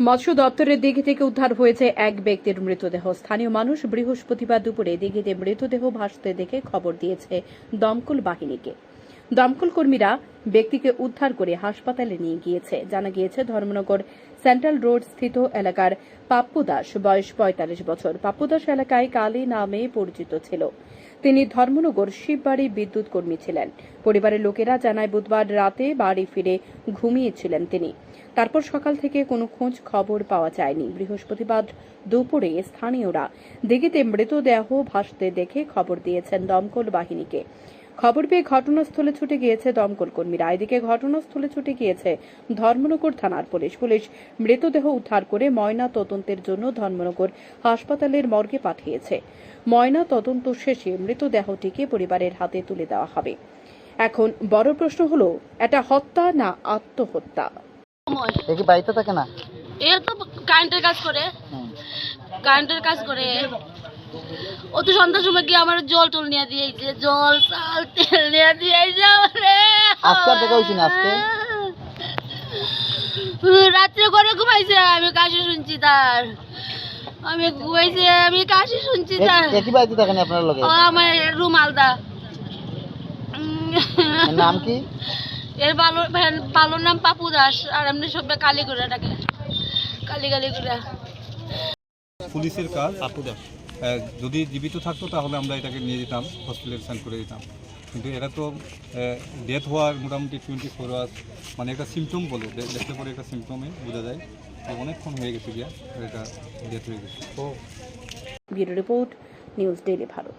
মৎস্য দপ্তরের দিঘি থেকে উদ্ধার হয়েছে এক ব্যক্তির মৃতদেহ। স্থানীয় মানুষ বৃহস্পতিবার দুপুরে দিঘিতে মৃতদেহ ভাসতে দেখে খবর দিয়েছে দমকল বাহিনীকে। দমকল কর্মীরা ব্যক্তিকে উদ্ধার করে হাসপাতালে নিয়ে গিয়েছে। জানা গিয়েছে, ধর্মনগর সেন্ট্রাল রোড স্থিত এলাকার পাপ্পু দাস, বয়স পঁয়তাল্লিশ বছর। পাপ্পু দাস এলাকায় কালী নামে পরিচিত ছিল। তিনি ধর্মনগর শিববাড়ি বিদ্যুৎ কর্মী ছিলেন। পরিবারের লোকেরা জানায়, বুধবার রাতে বাড়ি ফিরে ঘুমিয়েছিলেন তিনি। তারপর সকাল থেকে কোনো খোঁজ খবর পাওয়া যায়নি। বৃহস্পতিবার দুপুরে স্থানীয়রা দিঘিতে মৃতদেহ ভাসতে দেখে খবর দিয়েছেন দমকল বাহিনীকে। খবর পেয়ে ঘটনাস্থলে ছুটে গিয়েছে দমকল কর্মীরা। এদিকে ঘটনাস্থলে ছুটে গিয়েছে ধর্মনগর থানার পুলিশ। পুলিশ মৃতদেহ উদ্ধার করে ময়না তদন্তের জন্য ধর্মনগর হাসপাতালের মর্গে পাঠিয়েছে। ময়না তদন্ত শেষে মৃতদেহটিকে পরিবারের হাতে তুলে দেওয়া হবে। এখন বড় প্রশ্ন হলো এটা হত্যা না আত্মহত্যা? বাড়িতে থাকে না? এ তো কারেন্টের কাজ করে। কারেন্টের কাজ করে। ও তো সন্ধ্যার সময় গিয়ে আমার জল টল নিয়ে দিয়েছে জল চাল তেল নিয়ে দিয়েছে আমারে। আজকে আর দেখা হয়েছে না আজকে? রাত্রে করে ঘুমাইছে আমি কাশি শুনছি তার। আমি ঘুমাইছে আমি কাশি শুনছি তার। একই বাড়িতে থাকেন আপনার লগে? ও আমার রুম আলদা। এর নাম কি? এর ভালো ভালো নাম পাপু দাস আর এমনি সবাই কালী করে ডাকে। কালী কালী করে পুলিশের কাজ? আহ, যদি জীবিত থাকতো তাহলে আমরা এটাকে নিয়ে যেতাম হসপিটালে সেন্ড করে দিতাম। কিন্তু এরা তো ডেথ হওয়ার মোটামুটি টোয়েন্টি ফোর আওয়ার্স মানে একটা সিমটম বলে দেখতে পরে একটা সিমটমে বোঝা যায় তো অনেকক্ষণ হয়ে গেছে গিয়া এটা ডেথ হয়ে গেছে। Bureau report, news daily Bharat.